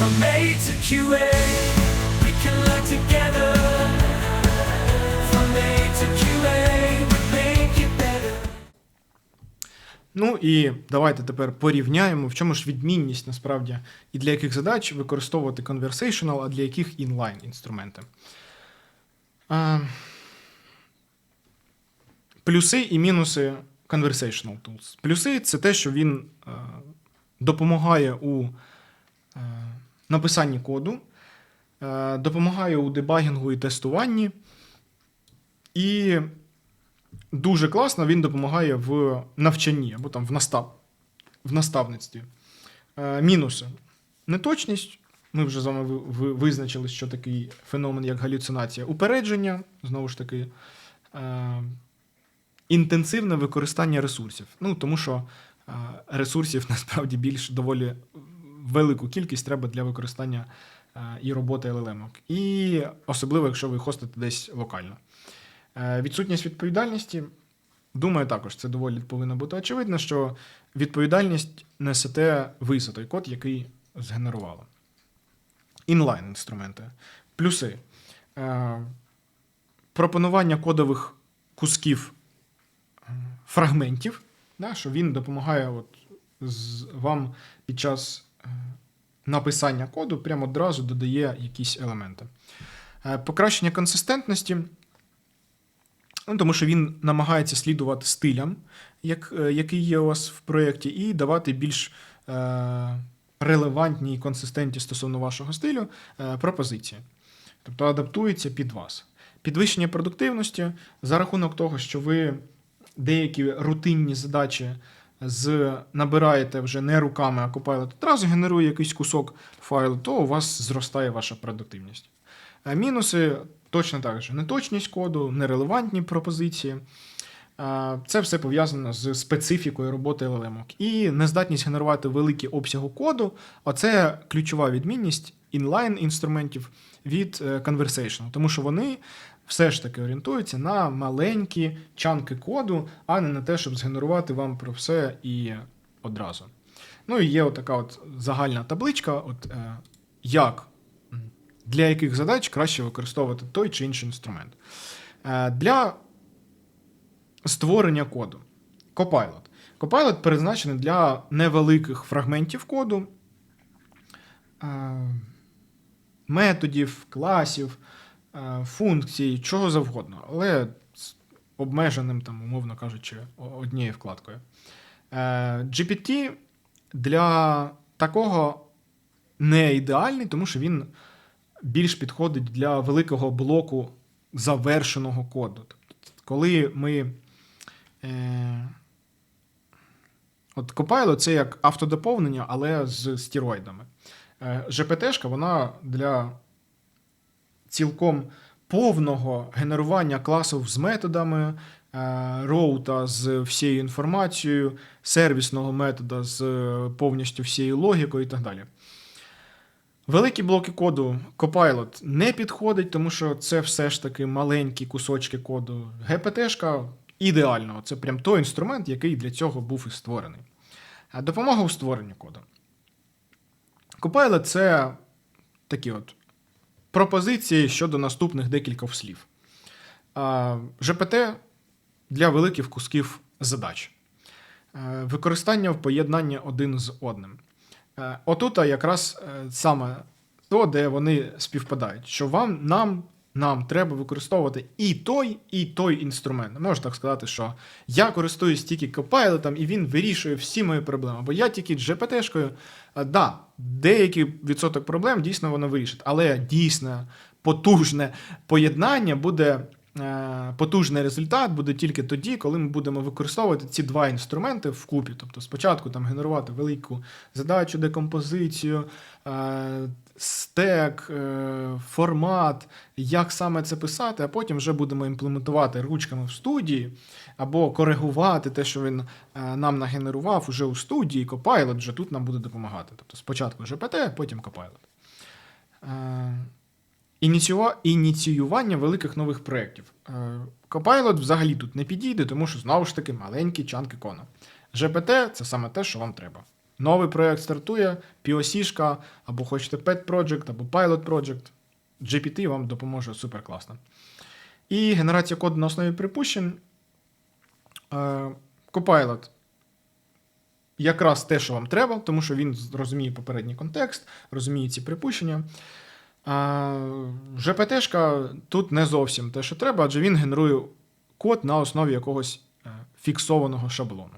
From A to QA, we can learn together. From A to QA, we make it better. Ну і давайте тепер порівняємо, в чому ж відмінність насправді і для яких задач використовувати conversational, а для яких inline інструменти. А, плюси і мінуси conversational tools. Плюси це те, що він е, допомагає у е, написанні коду, е, допомагає у дебагінгу і тестуванні. І дуже класно він допомагає в навчанні або там в, настав, в наставництві. Е, мінуси. Неточність. Ми вже з вами ви- ви- визначили, що такий феномен, як галюцинація. Упередження, знову ж таки, е, інтенсивне використання ресурсів. Ну, тому що ресурсів насправді більш доволі велику кількість треба для використання е, і роботи LLM. І особливо, якщо ви хостите десь локально. Е, Відсутність відповідальності. Думаю, також це доволі повинно бути очевидно, що відповідальність несете ви за той код, який згенерували. Інлайн інструменти. Плюси. Е, пропонування кодових кусків фрагментів, да, що він допомагає от, вам під час написання коду прямо одразу додає якісь елементи. Е, покращення консистентності. Ну, тому що він намагається слідувати стилям, як, е, який є у вас в проєкті, і давати більш е, релевантні і консистентні стосовно вашого стилю е, пропозиції. Тобто адаптується під вас. Підвищення продуктивності за рахунок того, що ви деякі рутинні задачі з, набираєте вже не руками, а Copilot одразу генерує якийсь кусок файлу, то у вас зростає ваша продуктивність. Е, Мінуси точно так же: неточність коду, нерелевантні пропозиції. Е, Це все пов'язано з специфікою роботи LLM. І нездатність генерувати великі обсяги коду. Оце ключова відмінність інлайн інструментів від е, conversational, тому що вони все ж таки орієнтуються на маленькі чанки коду, а не на те, щоб згенерувати вам про все і одразу. Ну і є така от загальна табличка, от, е, як для яких задач краще використовувати той чи інший інструмент. Е, Для створення коду. Copilot. Copilot призначений для невеликих фрагментів коду, е, методів, класів, функцій, чого завгодно, але з обмеженим, там, умовно кажучи, однією вкладкою. Е, GPT для такого не ідеальний, тому що він більш підходить для великого блоку завершеного коду. Тобто, коли ми. Е, от Copilot це як автодоповнення, але з стероїдами. Е, GPT-шка, вона для цілком повного генерування класів з методами, е, роута з всією інформацією, сервісного метода з е, повністю всією логікою і так далі. Великі блоки коду Copilot не підходить, тому що це все ж таки маленькі кусочки коду. GPT-шка ідеально. Це прям той інструмент, який для цього був і створений. Допомога у створенні коду. Copilot – це такі от пропозиції щодо наступних декількох слів. GPT для великих кусків задач. Е, Використання в поєднанні один з одним. Е, Отут якраз е, саме то, де вони співпадають, що вам, нам, нам треба використовувати і той, і той інструмент. Можна так сказати, що я користуюсь тільки Copilot, і він вирішує всі мої проблеми. Або я тільки GPT-шкою. Е, Да, деякий відсоток проблем дійсно воно вирішить, але дійсно потужне поєднання буде. Е, Потужний результат буде тільки тоді, коли ми будемо використовувати ці два інструменти вкупі. Тобто, спочатку там генерувати велику задачу, декомпозицію, е, стек, е, формат, як саме це писати, а потім вже будемо імплементувати ручками в студії або коригувати те, що він нам нагенерував уже у студії. Copilot вже тут нам буде допомагати. Тобто спочатку GPT, потім Copilot. Е, Ініціюва... Ініціювання великих нових проєктів. Е, Copilot взагалі тут не підійде, тому що знову ж таки маленькі чанки кону. GPT це саме те, що вам треба. новий проєкт стартує, POC-шка, або хочете Pet Project, або Pilot Project, GPT вам допоможе супер класно. І генерація коду на основі припущень. Е, Copilot якраз те, що вам треба, тому що він розуміє попередній контекст, розуміє ці припущення. ЖПТшка тут не зовсім те, що треба, адже він генерує код на основі якогось е, фіксованого шаблону.